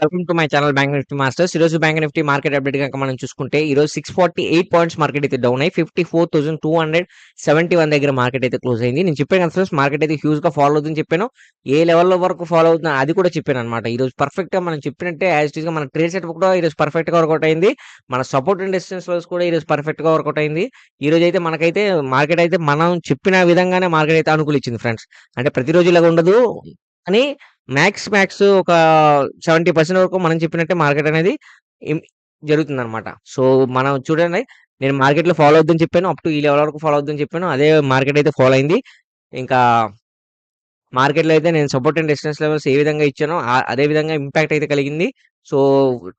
Welcome to my channel bank Nifty masters. ఈరోజు bank Nifty market update కనుక మనం చూసుకుంటే ఈరోజు 648 పాయింట్స్ మార్కెట్ అయితే డౌన్ అయ్యి 54,271 దగ్గర మార్కెట్ అయితే క్లోజ్ అయింది. నేను చెప్పాను కదా ఫ్రెండ్స్ మార్కెట్ అయితే హ్యూజ్‌గా ఫాలో అవుతుందని చెప్పాను. ఏ లెవెల్‌లో వరకు ఫాలో అవుతుందో అది కూడా చెప్పాను అనమాట ఈరోజు పర్ఫెక్ట్‌గా మనం చెప్పినట్టే యాజ్ ఇట్ మన ట్రేడ్ సెట్ కూడా ఈరోజు పర్ఫెక్ట్‌గా వర్కౌట్ అయింది. మన సపోర్ట్ అండ్ డిస్టెన్స్ లెవెల్స్ కూడా ఈరోజు పర్ఫెక్ట్‌గా వర్కౌట్ అయింది. ఈరోజైతే మనకైతే మార్కెట్ అయితే మనం చెప్పిన విధంగానే మార్కెట్ అయితే అనుకూలించింది ఫ్రెండ్స్. అంటే ప్రతిరోజు ఇలాగ ఉండదు. కానీ మ్యాక్స్ మ్యాక్స్ ఒక 70% వరకు మనం చెప్పినట్టే మార్కెట్ అనేది జరుగుతుంది జరుగుతుందన్నమాట. సో, మనం చూడండి నేను మార్కెట్‌లో ఫాలో అవుద్దని చెప్పాను. అప్ టు ఈ లెవెల్ వరకు ఫాలో అవుద్దని చెప్పాను. అదే మార్కెట్ అయితే ఫాలో అయింది. ఇంకా మార్కెట్‌లో అయితే నేను సపోర్ట్ అండ్ రెసిస్టెన్స్ లెవెల్స్ ఏ విధంగా ఇచ్చానో అదే విధంగా ఇంపాక్ట్ అయితే కలిగింది. సో,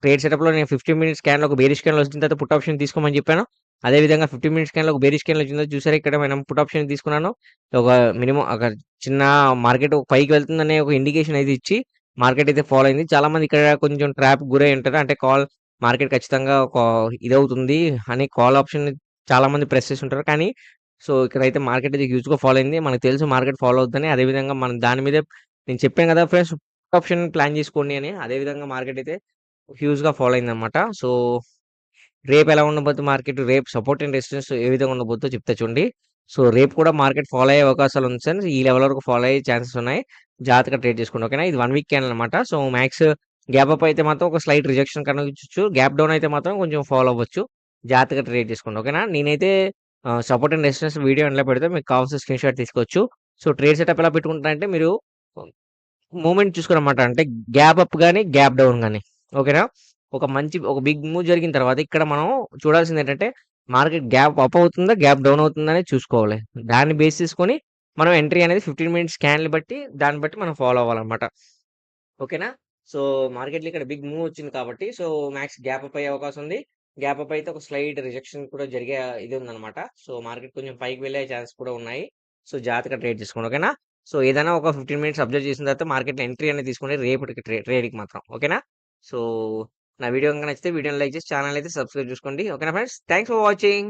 ట్రేడ్ సెటప్‌లో నేను 15 మినిట్స్ స్కాన్‌లో ఒక బేరీ స్కాన్‌లో వచ్చిన తర్వాత పుట్ ఆప్షన్ తీసుకోమని చెప్పాను. అదే విధంగా 15 మినిట్స్ స్కాన్‌లో ఒక బేరిష్ స్కాన్‌లో వచ్చిందో చూసారా ఇక్కడ మనం పుట్ ఆప్షన్ తీసుకున్నాను. ఒక మినిమమ్ ఒక చిన్న మార్కెట్ పైకి వెళ్తుందనే ఒక ఇండికేషన్ అయితే ఇచ్చి మార్కెట్ అయితే ఫాలో అయింది. చాలా మంది ఇక్కడ కొంచెం ట్రాప్ గురై ఉంటారు. అంటే కాల్ మార్కెట్ ఖచ్చితంగా ఒక ఇదవుతుంది అని కాల్ ఆప్షన్ చాలా మంది ప్రెస్ చేసి ఉంటారు. కానీ సో, ఇక్కడైతే మార్కెట్ అయితే హ్యూజ్‌గా ఫాలో అయింది. మనకు తెలుసు మార్కెట్ ఫాలో అవుతుందని అదే విధంగా మనం దాని మీదే నేను చెప్పాను కదా ఫ్రెండ్స్ ఆప్షన్ ప్లాన్ చేసుకోండి అని. అదే విధంగా మార్కెట్ అయితే హ్యూజ్‌గా ఫాలో అయింది అనమాట సో, రేపు ఎలా ఉండబోద్ది మార్కెట్ రేపు సపోర్ట్ అండ్ రెసిస్టెన్స్ ఏ విధంగా ఉండబోద్దో చెప్తా చూడండి. సో, రేపు కూడా మార్కెట్ ఫాలో అయ్యే అవకాశాలు ఉంది సార్ ఈ లెవెల్ వరకు ఫాలో అయ్యే ఛాన్సెస్ ఉన్నాయి. జాగ్రత్తగా ట్రేడ్ చేసుకోండి. ఓకేనా. ఇది వన్ వీక్ క్యాన్ అనమాట సో, మ్యాక్స్ గ్యాప్ అప్ అయితే మాత్రం ఒక స్లైట్ రిజెక్షన్ కనిపించవచ్చు గ్యాప్ డౌన్ అయితే మాత్రం కొంచెం ఫాలో అవ్వచ్చు. జాగ్రత్తగా ట్రేడ్ చేసుకోండి. ఓకేనా. నేనైతే సపోర్ట్ అండ్ రెసిస్టెన్స్ వీడియో ఎలా పెడితే మీకు కావాల్సిన స్క్రీన్ షాట్ తీసుకోవచ్చు. సో, ట్రేడ్ సెటప్ ఎలా పెట్టుకుంటారంటే మీరు మూమెంట్ చూసుకోరన్నమాట. అంటే గ్యాప్ అప్ కానీ గ్యాప్ డౌన్ కానీ ఓకేనా. ఒక మంచి ఒక బిగ్ మూవ్ జరిగిన తర్వాత ఇక్కడ మనం చూడాల్సింది ఏంటంటే మార్కెట్ గ్యాప్ అప్ అవుతుందా? గ్యాప్ డౌన్ అవుతుందా? అనేది చూసుకోవాలి. దాన్ని బేస్ చేసుకొని మనం ఎంట్రీ అనేది 15 మినిట్స్ స్కాన్‌లు బట్టి దాన్ని బట్టి మనం ఫాలో అవ్వాలన్నమాట. ఓకేనా. సో, మార్కెట్‌లో ఇక్కడ బిగ్ మూవ్ వచ్చింది కాబట్టి సో, మ్యాక్స్ గ్యాప్ అప్ అయ్యే అవకాశం ఉంది. గ్యాప్ అప్ అయితే ఒక స్లైడ్ రిజెక్షన్ కూడా జరిగే ఇది ఉందన్నమాట. సో, మార్కెట్ కొంచెం పైకి వెళ్ళే ఛాన్స్ కూడా ఉన్నాయి. సో, జాగ్రత్తగా ట్రేడ్ చేసుకోండి. ఓకేనా. సో, ఏదైనా ఒక 15 మినిట్స్ అబ్జర్వ్ చేసిన తర్వాత మార్కెట్‌లో ఎంట్రీ అనేది తీసుకోండి రేపటికి ట్రే ట్రేడ్‌కి మాత్రం. ఓకేనా. సో, నా వీడియో కనుక నచ్చితే వీడియోని లైక్ చేసి ఛానల్ అయితే సబ్స్క్రైబ్ చేసుకోండి. ఓకేనా ఫ్రెండ్స్. Thanks for watching.